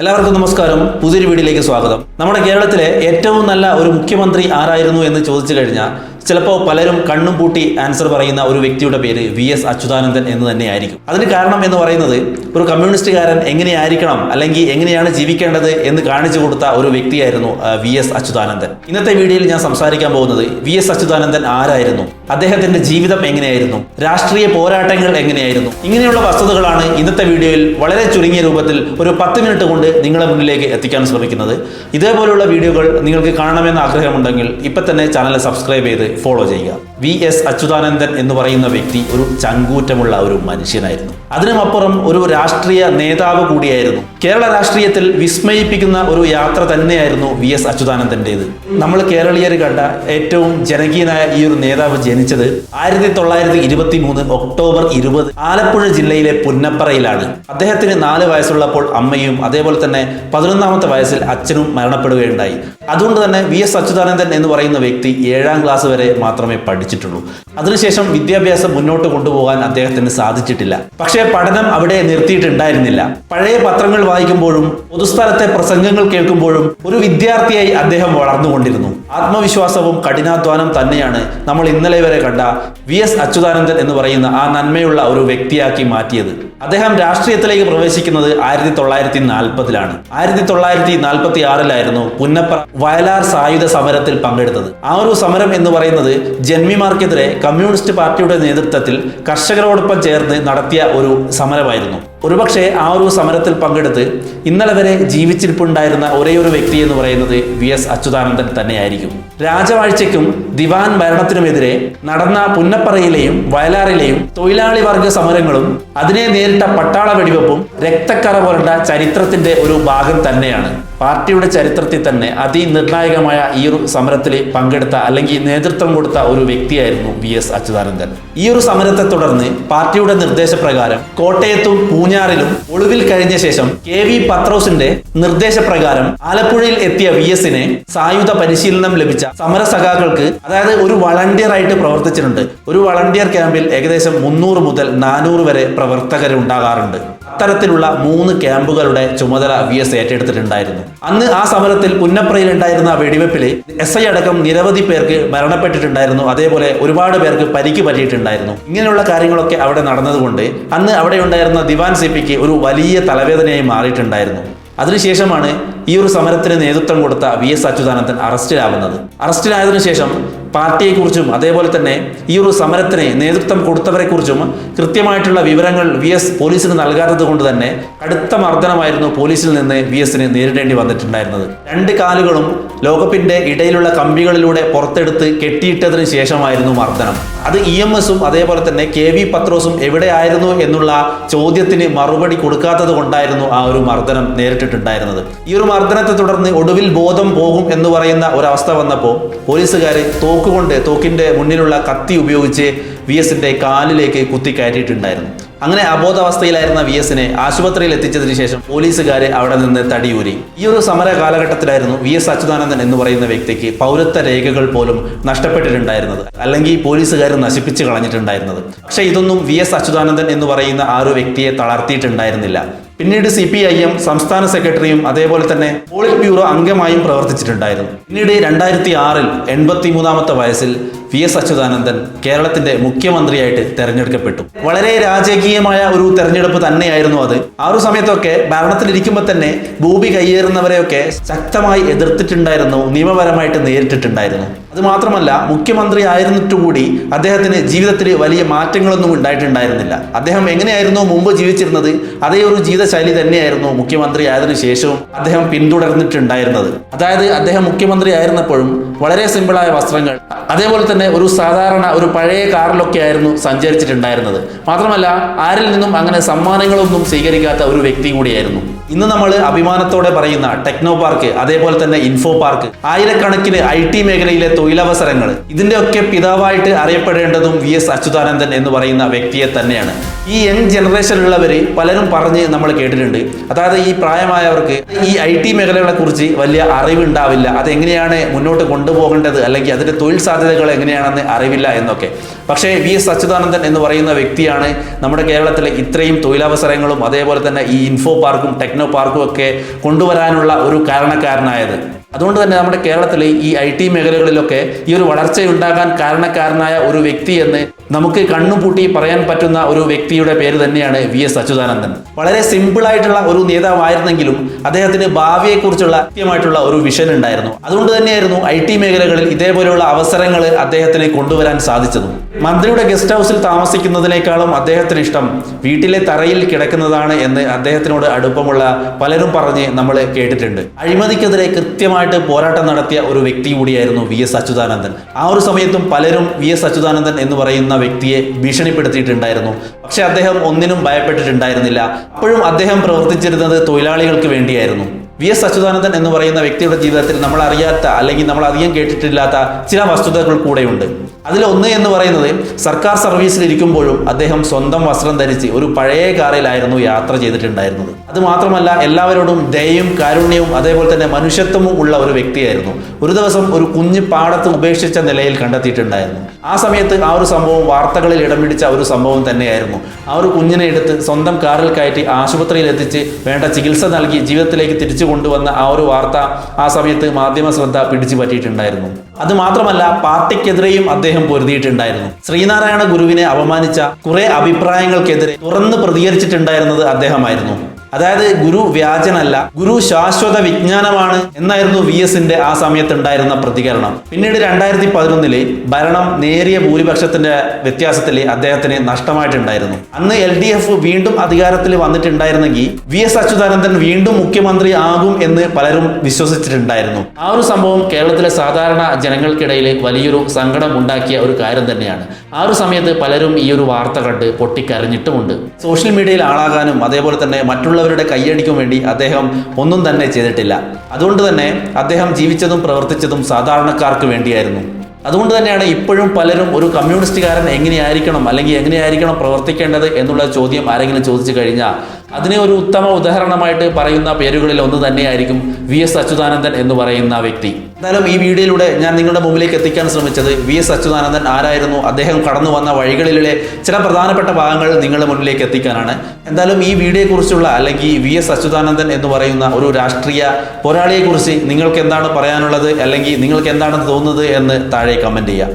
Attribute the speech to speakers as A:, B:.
A: എല്ലാവർക്കും നമസ്കാരം. പുതിയൊരു വീഡിയോയിലേക്ക് സ്വാഗതം. നമ്മുടെ കേരളത്തിലെ ഏറ്റവും നല്ല ഒരു മുഖ്യമന്ത്രി ആരായിരുന്നു എന്ന് ചോദിച്ചു കഴിഞ്ഞാൽ ചിലപ്പോൾ പലരും കണ്ണും പൂട്ടി ആൻസർ പറയുന്ന ഒരു വ്യക്തിയുടെ പേര് വി എസ് അച്യുതാനന്ദൻ എന്ന് തന്നെയായിരിക്കും. അതിന് കാരണം എന്ന് പറയുന്നത് ഒരു കമ്മ്യൂണിസ്റ്റുകാരൻ എങ്ങനെയായിരിക്കണം അല്ലെങ്കിൽ എങ്ങനെയാണ് ജീവിക്കേണ്ടത് എന്ന് കാണിച്ചു കൊടുത്ത ഒരു വ്യക്തിയായിരുന്നു വി എസ് അച്യുതാനന്ദൻ. ഇന്നത്തെ വീഡിയോയിൽ ഞാൻ സംസാരിക്കാൻ പോകുന്നത് വി എസ് അച്യുതാനന്ദൻ ആരായിരുന്നു? അദ്ദേഹത്തിന്റെ ജീവിതം എങ്ങനെയായിരുന്നു? രാഷ്ട്രീയ പോരാട്ടങ്ങൾ എങ്ങനെയായിരുന്നു? ഇങ്ങനെയുള്ള വസ്തുതകളാണ് ഇന്നത്തെ വീഡിയോയിൽ വളരെ ചുരുങ്ങിയ രൂപത്തിൽ ഒരു പത്ത് മിനിറ്റ് കൊണ്ട് നിങ്ങളുടെ മുന്നിലേക്ക് എത്തിക്കാൻ ശ്രമിക്കുന്നത്. ഇതേപോലുള്ള വീഡിയോകൾ നിങ്ങൾക്ക് കാണണമെന്ന് ആഗ്രഹമുണ്ടെങ്കിൽ ഇപ്പൊ തന്നെ ചാനൽ സബ്സ്ക്രൈബ് ചെയ്ത് ഫോളോ ചെയ്യുക. വി എസ് അച്യുതാനന്ദൻ എന്ന് പറയുന്ന വ്യക്തി ഒരു ചങ്കൂറ്റമുള്ള ഒരു മനുഷ്യനായിരുന്നു. അതിനുമപ്പുറം ഒരു രാഷ്ട്രീയ നേതാവ് കൂടിയായിരുന്നു. കേരള രാഷ്ട്രീയത്തിൽ വിസ്മയിപ്പിക്കുന്ന ഒരു യാത്ര തന്നെയായിരുന്നു വി എസ് അച്യുതാനന്ദന്റെത് നമ്മൾ കേരളീയർ കണ്ട ഏറ്റവും ജനകീയനായ ഈ ഒരു നേതാവ് ജനിച്ചത് ആയിരത്തി തൊള്ളായിരത്തി ഇരുപത്തി മൂന്ന് ഒക്ടോബർ ഇരുപത് ആലപ്പുഴ ജില്ലയിലെ പുന്നപ്പറയിലാണ് അദ്ദേഹത്തിന് നാല് വയസ്സുള്ളപ്പോൾ അമ്മയും അതേപോലെ തന്നെ പതിനൊന്നാമത്തെ വയസ്സിൽ അച്ഛനും മരണപ്പെടുകയുണ്ടായി. അതുകൊണ്ട് തന്നെ വി എസ് അച്യുതാനന്ദൻ എന്ന് പറയുന്ന വ്യക്തി ഏഴാം ക്ലാസ് വരെ മാത്രമേ പഠിച്ചിട്ടുള്ളൂ. അതിനുശേഷം വിദ്യാഭ്യാസം മുന്നോട്ട് കൊണ്ടുപോകാൻ അദ്ദേഹത്തിന് സാധിച്ചിട്ടില്ല. പക്ഷേ പഠനം അവിടെ നിർത്തിയിട്ടുണ്ടായിരുന്നില്ല. പഴയ പത്രങ്ങൾ വായിക്കുമ്പോഴും പൊതുസ്ഥലത്തെ പ്രസംഗങ്ങൾ കേൾക്കുമ്പോഴും ഒരു വിദ്യാർത്ഥിയായി അദ്ദേഹം വളർന്നുകൊണ്ടിരുന്നു. ആത്മവിശ്വാസവും കഠിനാധ്വാനം തന്നെയാണ് നമ്മൾ ഇന്നലെ വരെ കണ്ട വി എസ് അച്യുതാനന്ദൻ എന്ന് പറയുന്ന ആ നന്മയുള്ള ഒരു വ്യക്തിയാക്കി മാറ്റിയത്. അദ്ദേഹം രാഷ്ട്രീയത്തിലേക്ക് പ്രവേശിക്കുന്നത് ആയിരത്തി തൊള്ളായിരത്തി നാൽപ്പതിലാണ് ആയിരത്തി തൊള്ളായിരത്തി നാൽപ്പത്തി ആറിലായിരുന്നു പുന്നപ്ര വയലാർ സായുധ സമരത്തിൽ പങ്കെടുത്തത്. ആ ഒരു സമരം എന്ന് പറയുന്നത് ജന്മിമാർക്കെതിരെ കമ്മ്യൂണിസ്റ്റ് പാർട്ടിയുടെ നേതൃത്വത്തിൽ കർഷകരോടൊപ്പം ചേർന്ന് നടത്തിയ ഒരു സമരമായിരുന്നു. ഒരുപക്ഷെ ആ ഒരു സമരത്തിൽ പങ്കെടുത്ത് ഇന്നലെ വരെ ജീവിച്ചിരിപ്പുണ്ടായിരുന്ന ഒരേ ഒരു വ്യക്തി എന്ന് പറയുന്നത് വി എസ് അച്യുതാനന്ദൻ തന്നെയായിരിക്കും. രാജവാഴ്ചയ്ക്കും ദിവാൻ ഭരണത്തിനുമെതിരെ നടന്ന പുന്നപ്പറയിലെയും വയലാറിലെയും തൊഴിലാളി വർഗ സമരങ്ങളും അതിനെ നേരിട്ട പട്ടാള വെടിവെപ്പും രക്തക്കറ പുരണ്ട ചരിത്രത്തിന്റെ ഒരു ഭാഗം തന്നെയാണ്. പാർട്ടിയുടെ ചരിത്രത്തിൽ തന്നെ അതിനിർണായകമായ ഈ ഒരു സമരത്തിൽ പങ്കെടുത്ത അല്ലെങ്കിൽ നേതൃത്വം കൊടുത്ത ഒരു വ്യക്തിയായിരുന്നു വി എസ് അച്യുതാനന്ദൻ. ഈ ഒരു സമരത്തെ തുടർന്ന് പാർട്ടിയുടെ നിർദ്ദേശപ്രകാരം കോട്ടയത്തും പൂഞ്ഞാറിലും ഒളിവിൽ കഴിഞ്ഞ ശേഷം കെ വി പത്രോസിന്റെ നിർദ്ദേശപ്രകാരം ആലപ്പുഴയിൽ എത്തിയ വി എസിനെ സായുധ പരിശീലനം ലഭിച്ച സമരസഖാക്കൾക്ക് അതായത് ഒരു വളണ്ടിയർ ആയിട്ട് പ്രവർത്തിച്ചിട്ടുണ്ട്. ഒരു വളണ്ടിയർ ക്യാമ്പിൽ ഏകദേശം മുന്നൂറ് മുതൽ നാനൂറ് വരെ പ്രവർത്തകരുണ്ടാകാറുണ്ട്. അത്തരത്തിലുള്ള മൂന്ന് ക്യാമ്പുകളുടെ ചുമതല വി എസ് ഏറ്റെടുത്തിട്ടുണ്ടായിരുന്നു. അന്ന് ആ സമരത്തിൽ പുന്നപ്രയിൽ ഉണ്ടായിരുന്ന വെടിവെപ്പിൽ എസ് ഐ അടക്കം നിരവധി പേർക്ക് മരണപ്പെട്ടിട്ടുണ്ടായിരുന്നു. അതേപോലെ ഒരുപാട് പേർക്ക് പരിക്ക് പറ്റിയിട്ടുണ്ടായിരുന്നു. ഇങ്ങനെയുള്ള കാര്യങ്ങളൊക്കെ അവിടെ നടന്നതുകൊണ്ട് അന്ന് അവിടെ ഉണ്ടായിരുന്ന ദിവാൻ സി പിക്ക് ഒരു വലിയ തലവേദനയായി മാറിയിട്ടുണ്ടായിരുന്നു. അതിനുശേഷമാണ് ഈ ഒരു സമരത്തിന് നേതൃത്വം കൊടുത്ത വി എസ് അച്യുതാനന്ദൻ അറസ്റ്റിലാവുന്നത്. അറസ്റ്റിലായതിനു ശേഷം പാർട്ടിയെക്കുറിച്ചും അതേപോലെ തന്നെ ഈ ഒരു സമരത്തിന് നേതൃത്വം കൊടുത്തവരെക്കുറിച്ചും കൃത്യമായിട്ടുള്ള വിവരങ്ങൾ വി എസ് പോലീസിന് നൽകാത്തത് കൊണ്ട് തന്നെ കടുത്ത മർദ്ദനമായിരുന്നു പോലീസിൽ നിന്ന് വി എസിന് നേരിടേണ്ടി വന്നിട്ടുണ്ടായിരുന്നത്. രണ്ട് കാലുകളും ലോകപ്പിന്റെ ഇടയിലുള്ള കമ്പികളിലൂടെ പുറത്തെടുത്ത് കെട്ടിയിട്ടതിന് ശേഷമായിരുന്നു മർദ്ദനം. അത് ഇ എം എസും അതേപോലെ തന്നെ കെ വി പത്രോസും എവിടെയായിരുന്നു എന്നുള്ള ചോദ്യത്തിന് മറുപടി കൊടുക്കാത്തത് കൊണ്ടായിരുന്നു ആ ഒരു മർദ്ദനം നേരിട്ടിട്ടുണ്ടായിരുന്നത്. ഈ ഒരു മർദ്ദനത്തെ തുടർന്ന് ഒടുവിൽ ബോധം പോകും എന്ന് പറയുന്ന ഒരവസ്ഥ വന്നപ്പോൾ പോലീസുകാർ തോക്കുകൊണ്ട് തോക്കിന്റെ മുന്നിലുള്ള കത്തി ഉപയോഗിച്ച് വി എസിന്റെ കാലിലേക്ക് കുത്തി കയറ്റിയിട്ടുണ്ടായിരുന്നു അങ്ങനെ അബോധാവസ്ഥയിലായിരുന്ന വി എസിനെ ആശുപത്രിയിൽ എത്തിച്ചതിന് ശേഷം പോലീസുകാർ അവിടെ നിന്ന് തടിയൂരി. ഈ ഒരു സമര കാലഘട്ടത്തിലായിരുന്നു വി എസ് അച്യുതാനന്ദൻ എന്ന് പറയുന്ന വ്യക്തിക്ക് പൗരത്വ രേഖകൾ പോലും നഷ്ടപ്പെട്ടിട്ടുണ്ടായിരുന്നത്. അല്ലെങ്കിൽ പോലീസുകാർ നശിപ്പിച്ച് കളഞ്ഞിട്ടുണ്ടായിരുന്നത്. പക്ഷേ ഇതൊന്നും വി എസ് അച്യുതാനന്ദൻ എന്ന് പറയുന്ന ആ ഒരു വ്യക്തിയെ തളർത്തിയിട്ടുണ്ടായിരുന്നില്ല. പിന്നീട് സി പി ഐ എം സംസ്ഥാന സെക്രട്ടറിയും അതേപോലെ തന്നെ പോളിറ്റ് ബ്യൂറോ അംഗമായും പ്രവർത്തിച്ചിട്ടുണ്ടായിരുന്നു. പിന്നീട് രണ്ടായിരത്തി ആറിൽ എൺപത്തി മൂന്നാമത്തെ വയസ്സിൽ വി എസ് അച്യുതാനന്ദൻ കേരളത്തിന്റെ മുഖ്യമന്ത്രിയായിട്ട് തെരഞ്ഞെടുക്കപ്പെട്ടു. വളരെ രാജകീയമായ ഒരു തെരഞ്ഞെടുപ്പ് തന്നെയായിരുന്നു അത്. ആ ഒരു സമയത്തൊക്കെ ഭരണത്തിലിരിക്കുമ്പോൾ തന്നെ ഭൂമി കയ്യേറുന്നവരെയൊക്കെ ശക്തമായി എതിർത്തിട്ടുണ്ടായിരുന്നു നിയമപരമായിട്ട് നേരിട്ടിട്ടുണ്ടായിരുന്നു. അത് മാത്രമല്ല മുഖ്യമന്ത്രി ആയിരുന്നിട്ട് കൂടി അദ്ദേഹത്തിന് ജീവിതത്തിൽ വലിയ മാറ്റങ്ങളൊന്നും ഉണ്ടായിട്ടുണ്ടായിരുന്നില്ല. അദ്ദേഹം എങ്ങനെയായിരുന്നു മുമ്പ് ജീവിച്ചിരുന്നത്? അതേ ഒരു ജീവിതശൈലി തന്നെയായിരുന്നു മുഖ്യമന്ത്രി ആയതിനു ശേഷവും അദ്ദേഹം പിന്തുടർന്നിട്ടുണ്ടായിരുന്നത്. അതായത് അദ്ദേഹം മുഖ്യമന്ത്രി ആയിരുന്നപ്പോഴും വളരെ സിമ്പിളായ വസ്ത്രങ്ങൾ അതേപോലെ തന്നെ ഒരു സാധാരണ ഒരു പഴയ കാറിലൊക്കെ ആയിരുന്നു സഞ്ചരിച്ചിട്ടുണ്ടായിരുന്നത്. മാത്രമല്ല ആരിൽ നിന്നും അങ്ങനെ സമ്മാനങ്ങളൊന്നും സ്വീകരിക്കാത്ത ഒരു വ്യക്തി കൂടിയായിരുന്നു. ഇന്ന് നമ്മൾ അഭിമാനത്തോടെ പറയുന്ന ടെക്നോ പാർക്ക് അതേപോലെ തന്നെ ഇൻഫോ പാർക്ക് ആയിരക്കണക്കിന് ഐ ടി മേഖലയിലെ തൊഴിലവസരങ്ങൾ ഇതിന്റെയൊക്കെ പിതാവായിട്ട് അറിയപ്പെടേണ്ടതും വി എസ് അച്യുതാനന്ദൻ എന്ന് പറയുന്ന വ്യക്തിയെ തന്നെയാണ്. ഈ യങ് ജനറേഷനിലുള്ളവർ പലരും പറഞ്ഞ് നമ്മൾ കേട്ടിട്ടുണ്ട്. അതായത് ഈ പ്രായമായവർക്ക് ഈ ഐ ടി മേഖലകളെ കുറിച്ച് വലിയ അറിവുണ്ടാവില്ല. അതെങ്ങനെയാണ് മുന്നോട്ട് കൊണ്ടുപോകേണ്ടത്? അല്ലെങ്കിൽ അതിന്റെ തൊഴിൽ സാധ്യതകൾ എങ്ങനെയാണെന്ന് അറിവില്ല എന്നൊക്കെ. പക്ഷേ വി എസ് അച്യുതാനന്ദൻ എന്ന് പറയുന്ന വ്യക്തിയാണ് നമ്മുടെ കേരളത്തിലെ ഇത്രയും തൊഴിലവസരങ്ങളും അതേപോലെ തന്നെ ഈ ഇൻഫോ പാർക്കും ടെക്നോ ടെക്നോ പാർക്കും ഒക്കെ കൊണ്ടുവരാനുള്ള ഒരു കാരണക്കാരനായത്. അതുകൊണ്ട് തന്നെ നമ്മുടെ കേരളത്തിൽ ഈ ഐ ടി മേഖലകളിലൊക്കെ ഈ ഒരു വളർച്ച വളർച്ചയുണ്ടാകാൻ കാരണക്കാരനായ ഒരു വ്യക്തി എന്ന് നമുക്ക് കണ്ണുപൂട്ടി പറയാൻ പറ്റുന്ന ഒരു വ്യക്തിയുടെ പേര് തന്നെയാണ് വി എസ് അച്യുതാനന്ദൻ. വളരെ സിമ്പിൾ ആയിട്ടുള്ള ഒരു നേതാവായിരുന്നെങ്കിലും അദ്ദേഹത്തിന് ഭാവിയെക്കുറിച്ചുള്ള കൃത്യമായിട്ടുള്ള ഒരു വിഷൻ ഉണ്ടായിരുന്നു. അതുകൊണ്ട് തന്നെയായിരുന്നു ഐ ടി മേഖലകളിൽ ഇതേപോലെയുള്ള അവസരങ്ങൾ അദ്ദേഹത്തിന് കൊണ്ടുവരാൻ സാധിച്ചതും. മന്ത്രിയുടെ ഗസ്റ്റ് ഹൗസിൽ താമസിക്കുന്നതിനേക്കാളും അദ്ദേഹത്തിന് ഇഷ്ടം വീട്ടിലെ തറയിൽ കിടക്കുന്നതാണ് എന്ന് അദ്ദേഹത്തിനോട് അടുപ്പമുള്ള പലരും പറഞ്ഞ് നമ്മൾ കേട്ടിട്ടുണ്ട്. അഴിമതിക്കെതിരെ കൃത്യമായിട്ട് പോരാട്ടം നടത്തിയ ഒരു വ്യക്തി കൂടിയായിരുന്നു വി എസ് അച്യുതാനന്ദൻ. ആ ഒരു സമയത്തും പലരും വി എസ് അച്യുതാനന്ദൻ എന്ന് പറയുന്ന വ്യക്തിയെ ഭീഷണിപ്പെടുത്തിയിട്ടുണ്ടായിരുന്നു. പക്ഷെ അദ്ദേഹം ഒന്നിനും ഭയപ്പെട്ടിട്ടുണ്ടായിരുന്നില്ല. അപ്പോഴും അദ്ദേഹം പ്രവർത്തിച്ചിരുന്നത് തൊഴിലാളികൾക്ക് വേണ്ടിയായിരുന്നു. വി എസ് അച്യുതാനന്ദൻ എന്ന് പറയുന്ന വ്യക്തിയുടെ ജീവിതത്തിൽ നമ്മൾ അറിയാത്ത അല്ലെങ്കിൽ നമ്മൾ അധികം കേട്ടിട്ടില്ലാത്ത ചില വസ്തുതകൾ കൂടെയുണ്ട്. അതിലൊന്ന് എന്ന് പറയുന്നത് സർക്കാർ സർവീസിൽ ഇരിക്കുമ്പോഴും അദ്ദേഹം സ്വന്തം വസ്ത്രം ധരിച്ച് ഒരു പഴയ കാറിലായിരുന്നു യാത്ര ചെയ്തിട്ടുണ്ടായിരുന്നത്. അത് മാത്രമല്ല എല്ലാവരോടും ദയയും കാരുണ്യവും അതേപോലെ തന്നെ മനുഷ്യത്വവും ഉള്ള ഒരു വ്യക്തിയായിരുന്നു. ഒരു ദിവസം ഒരു കുഞ്ഞ് പാടത്ത് ഉപേക്ഷിച്ച നിലയിൽ കണ്ടെത്തിയിട്ടുണ്ടായിരുന്നു. ആ സമയത്ത് ആ ഒരു സംഭവം വാർത്തകളിൽ ഇടം പിടിച്ച ഒരു സംഭവം തന്നെയായിരുന്നു. ആ ഒരു കുഞ്ഞിനെ എടുത്ത് സ്വന്തം കാറിൽ കയറ്റി ആശുപത്രിയിൽ എത്തിച്ച് വേണ്ട ചികിത്സ നൽകി ജീവിതത്തിലേക്ക് തിരിച്ചു കൊണ്ടുവന്ന ആ ഒരു വാർത്ത ആ സമയത്ത് മാധ്യമ ശ്രദ്ധ പിടിച്ചു പറ്റിയിട്ടുണ്ടായിരുന്നു അത് മാത്രമല്ല പാർട്ടിക്കെതിരെയും അദ്ദേഹം പൊരുതിയിട്ടുണ്ടായിരുന്നു. ശ്രീനാരായണ ഗുരുവിനെ അപമാനിച്ച കുറെ അഭിപ്രായങ്ങൾക്കെതിരെ തുറന്ന് പ്രതികരിച്ചിട്ടുണ്ടായിരുന്നത് അദ്ദേഹമായിരുന്നു. അതായത് ഗുരു വ്യാജനല്ല ഗുരു ശാശ്വത വിജ്ഞാനമാണ് എന്നായിരുന്നു വി എസിന്റെ ആ സമയത്ത് ഉണ്ടായിരുന്ന പ്രതികരണം. പിന്നീട് രണ്ടായിരത്തി പതിനൊന്നിൽ ഭരണം നേരിയ ഭൂരിപക്ഷത്തിന്റെ വ്യത്യാസത്തിൽ അദ്ദേഹത്തിന് നഷ്ടമായിട്ടുണ്ടായിരുന്നു. അന്ന് എൽ ഡി എഫ് വീണ്ടും അധികാരത്തിൽ വന്നിട്ടുണ്ടായിരുന്നെങ്കിൽ വി എസ് അച്യുതാനന്ദൻ വീണ്ടും മുഖ്യമന്ത്രി ആകും എന്ന് പലരും വിശ്വസിച്ചിട്ടുണ്ടായിരുന്നു. ആ ഒരു സംഭവം കേരളത്തിലെ സാധാരണ ജനങ്ങൾക്കിടയിൽ വലിയൊരു സങ്കടം ഉണ്ടാക്കിയ ഒരു കാര്യം തന്നെയാണ്. ആ ഒരു സമയത്ത് പലരും ഈ ഒരു വാർത്ത കണ്ട് പൊട്ടിക്കരഞ്ഞിട്ടുമുണ്ട്. സോഷ്യൽ മീഡിയയിൽ ആളാകാനും അതേപോലെ തന്നെ മറ്റുള്ളവരുടെ കൈയടിക്കും വേണ്ടി അദ്ദേഹം ഒന്നും തന്നെ ചെയ്തിട്ടില്ല. അതുകൊണ്ട് തന്നെ അദ്ദേഹം ജീവിച്ചതും പ്രവർത്തിച്ചതും സാധാരണക്കാർക്ക് വേണ്ടിയായിരുന്നു. അതുകൊണ്ട് തന്നെയാണ് ഇപ്പോഴും പലരും ഒരു കമ്മ്യൂണിസ്റ്റുകാരൻ എങ്ങനെയായിരിക്കണം അല്ലെങ്കിൽ എങ്ങനെയായിരിക്കണം പ്രവർത്തിക്കേണ്ടത് എന്നുള്ള ചോദ്യം ആരെങ്കിലും ചോദിച്ചു കഴിഞ്ഞാൽ അതിനെ ഒരു ഉത്തമ ഉദാഹരണമായിട്ട് പറയുന്ന പേരുകളിൽ ഒന്ന് തന്നെയായിരിക്കും വി എസ് അച്യുതാനന്ദൻ എന്ന് പറയുന്ന വ്യക്തി. എന്തായാലും ഈ വീഡിയോയിലൂടെ ഞാൻ നിങ്ങളുടെ മുമ്പിലേക്ക് എത്തിക്കാൻ ശ്രമിച്ചത് വി എസ് അച്യുതാനന്ദൻ ആരായിരുന്നു അദ്ദേഹം കടന്നു വന്ന വഴികളിലെ ചില പ്രധാനപ്പെട്ട ഭാഗങ്ങൾ നിങ്ങളുടെ മുന്നിലേക്ക് എത്തിക്കാനാണ്. എന്തായാലും ഈ വീഡിയോയെക്കുറിച്ചുള്ള അല്ലെങ്കിൽ വി എസ് അച്യുതാനന്ദൻ എന്ന് പറയുന്ന ഒരു രാഷ്ട്രീയ പോരാളിയെക്കുറിച്ച് നിങ്ങൾക്ക് എന്താണ് പറയാനുള്ളത് അല്ലെങ്കിൽ നിങ്ങൾക്ക് എന്താണ് തോന്നുന്നത് എന്ന് താഴെ കമന്റ് ചെയ്യാം.